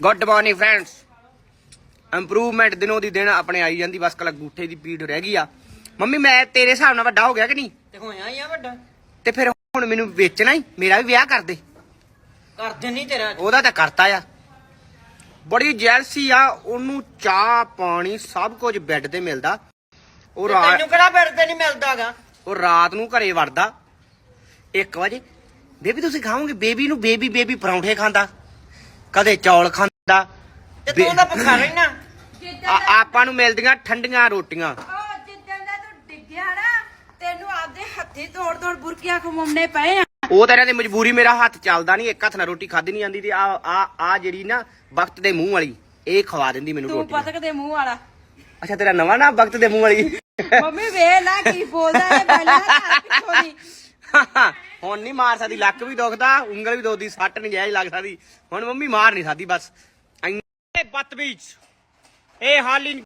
Good morning friends improvement ਦਿਨੋਂ ਦੀ ਦਿਨ ਆਪਣੇ ਆਈ ਜਾਂਦੀ ਬਸ ਕਲਾ ਗੂਠੇ ਦੀ ਪੀੜ ਰਹਿ ਗਈ ਆ। ਮੰਮੀ ਮੈਂ ਤੇਰੇ ਹਿਸਾਬ ਨਾਲ ਵੱਡਾ ਹੋ ਗਿਆ ਕਿ ਨਹੀਂ? ਤੇ ਹੋਇਆ ਹੀ ਆ ਵੱਡਾ? ਤੇ ਫਿਰ ਹੁਣ ਮੈਨੂੰ ਵੇਚਣਾ ਹੀ ਮੇਰਾ ਵੀ ਵਿਆਹ ਕਰ ਦੇ। ਕਰਦੇ ਨਹੀਂ ਤੇਰਾ ਉਹਦਾ ਤਾਂ ਕਰਤਾ ਆ। ਬੜੀ ਜੈਲਸੀ ਆ ਉਹਨੂੰ ਚਾਹ ਪਾਣੀ ਸਭ ਕੁਝ ਬੈੱਡ ਤੇ ਮਿਲਦਾ। ਉਹ ਰਾਤ ਤੈਨੂੰ ਕਿਹੜਾ ਬੈਠ ਤੇ ਨਹੀਂ ਮਿਲਦਾਗਾ? ਉਹ ਰਾਤ ਨੂੰ ਘਰੇ ਵੜਦਾ। 1 ਵਜੇ ਬੇਬੀ ਤੁਸੀਂ ਖਾਓਗੇ? ਬੇਬੀ ਨੂੰ ਬੇਬੀ ਬੇਬੀ ਪਰੌਂਠੇ ਖਾਂਦਾ। ਕਦੇ ਚੌਲ ਖਾਂਦਾ। ਤੇ ਤੂੰ ਤਾਂ ਭੁੱਖਾ ਰਹਿਣਾ। ਆ- ਆਪਾਂ ਨੂੰ ਮਿਲਦੀਆਂ ਠੰਡੀਆਂ ਰੋਟੀਆਂ। ਉਹ ਜਿੱਦਾਂ ਦਾ ਤੂੰ ਡਿੱਗਿਆ ਨਾ ਤੈਨੂੰ ਆਪਦੇ ਹੱਥੀ ਤੋੜ ਤੋੜ ਬੁਰਕੀਆਂ ਖਵਾਉਣੇ ਪਏ ਆ। ਉਹ ਤਾਂ ਇਹਨਾਂ ਦੀ ਮਜਬੂਰੀ ਮੇਰਾ ਹੱਥ ਚੱਲਦਾ ਨਹੀਂ ਇੱਕ ਹੱਥ ਨਾਲ ਰੋਟੀ ਖਾਦੀ ਨਹੀਂ ਜਾਂਦੀ ਤੇ ਆ ਆ ਆ ਜਿਹੜੀ ਨਾ ਵਕਤ ਦੇ ਮੂੰਹ ਵਾਲੀ ਇਹ ਖਵਾ ਦਿੰਦੀ ਮੈਨੂੰ ਤੂੰ ਰੋਟੀ ਪਤਕ ਦੇ ਮੂੰਹ ਵਾਲਾ। ਅੱਛਾ ਤੇਰਾ ਨਵਾਂ ਨਾ ਵਕਤ ਦੇ ਮੂੰਹ ਵਾਲੀ। ਮੰਮੀ ਵੇਖ ਲੈ ਕੀ ਬੋਲਦਾ ਇਹ ਪਹਿਲਾਂ ਪਿੱਛੋਂ ਦੀ? ਹੁਣ ਨਹੀਂ ਮਾਰ ਸਕਦੀ, ਲੱਕ ਵੀ ਦੁਖਦਾ, ਉਂਗਲ ਵੀ ਦੁਖਦੀ, ਸੱਟ ਨਹੀਂ ਜਾਇਜ਼ ਲੱਗ ਸਕਦੀ। ਹੁਣ ਮੰਮੀ ਮਾਰ ਨਹੀਂ ਸਕਦੀ, ਬਸ। ਇੰਨੇ ਬਦਤਮੀਜ਼ ਇਹ ਹਾਲੀ